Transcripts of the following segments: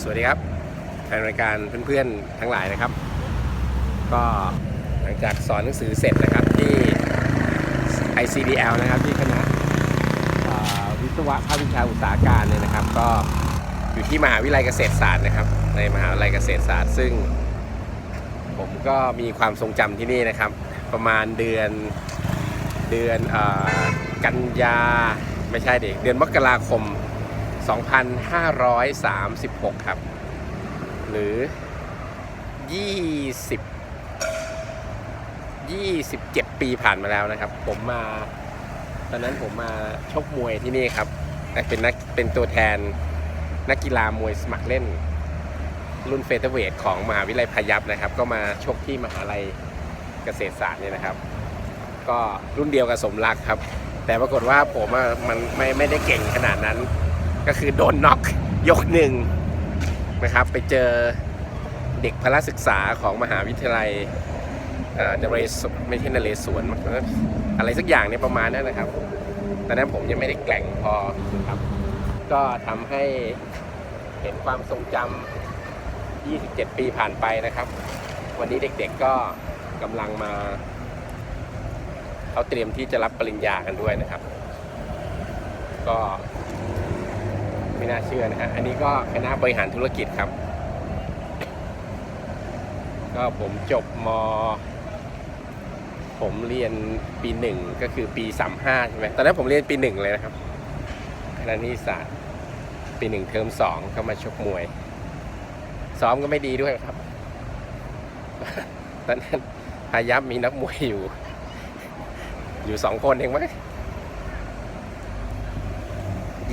สวัสดีครับแฟนรายการเพื่อนๆทั้งหลายนะครับ ก็หลังจากสอนหนังสือเสร็จนะครับที่ ICDL นะครับที่คณะวิศวะภาควิชาอุตสาหการเนี่ยนะครับ ก็อยู่ที่มหาวิทยาลัยเกษตรศาสตร์นะครับ ในมหาวิทยาลัยเกษตรศาสตร์ ซึ่ง ผมก็มีความทรงจำที่นี่นะครับ ประมาณเดือนเดือนอกันยาไม่ใช่เด็กเดือนมกราคม 2536 ครับ หรือ 20 27 ปีผ่านมาแล้วนะครับ ผมมา ตอนนั้นผมมาชกมวยที่นี่ครับ เป็นนักเป็นตัวแทนนักกีฬามวยสมัครเล่น รุ่นเฟเธอร์เวทของมหาวิทยาลัยพยัพนะครับ ก็มาชกที่มหาลัยเกษตรศาสตร์เนี่ยนะครับ ก็รุ่นเดียวกับสมรักครับ แต่ปรากฏว่าผมมันไม่ไม่ได้เก่งขนาดนั้น ก็คือโดนน็อกยกหนึ่งนะครับ ไปเจอเด็กพละศึกษาของมหาวิทยาลัยเอ่อนเรศไม่ใช่นเรศวรอะไรสักอย่างเนี่ยประมาณนั้นนะครับ ตอนนั้นผมยังไม่ได้แกร่งพอครับ ก็ทำให้เห็นความทรงจำ 27 ปีผ่านไปนะครับ วันนี้เด็กๆก็กำลังมาเขาเตรียมที่จะรับปริญญากันด้วยนะครับ ก็ ไม่น่าเชื่อนะฮะ อันนี้ก็คณะบริหารธุรกิจครับ ก็ผมจบม ผมเรียนปีหนึ่งก็คือปีสามห้าใช่ไหมตอนนั้นผมเรียนปีหนึ่งเลยนะครับคณะนิติศาสตปีหนึ่งเทอมสองเข้ามาชกมวย ซ้อมก็ไม่ดีด้วยครับ ตอนนั้นพายับมีนักมวยอยู่ อยู่สองคนเองมั้ง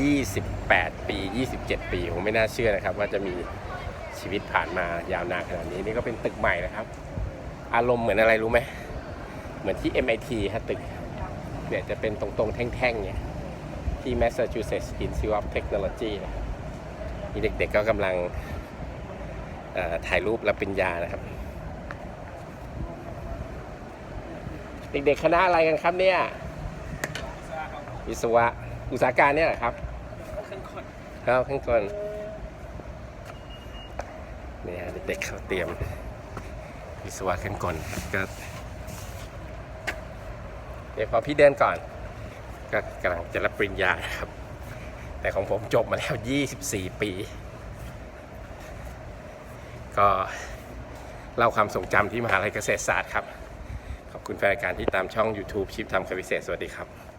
ยี่สิบแปดปียี่สิบเจ็ดปีผมไม่น่าเชื่อนะครับ ว่าจะมีชีวิตผ่านมายาวนานขนาดนี้นี่ก็เป็นตึกใหม่นะครับ อารมณ์เหมือนอะไรรู้ไหมเหมือนที่ MIT ฮะตึกเนี่ยจะเป็นตรงๆ แท่งๆเนี่ยที่ Massachusetts Institute of Technology นะนี่เด็กๆก็กำลังถ่ายรูปรับปริญญานะครับ เด็กๆคณะอะไรกันครับเนี่ย วิศวะ อุตสาหการเนี่ยเหรอครับครับข้างบนนี่ฮะเด็กๆเขาเตรียมวิศวะขึ้นกลครับก็เดี๋ยวพอพี่เดินก่อน ก็กำลังจะรับปริญญาครับ แต่ของผมจบมาแล้ว 24 ปี ก็เล่าความทรงจำที่มหาลัยเกษตรศาสตร์ครับ ขอบคุณแฟนรายการที่ตามช่อง YouTube ชิปทำคำพิเศษ สวัสดีครับ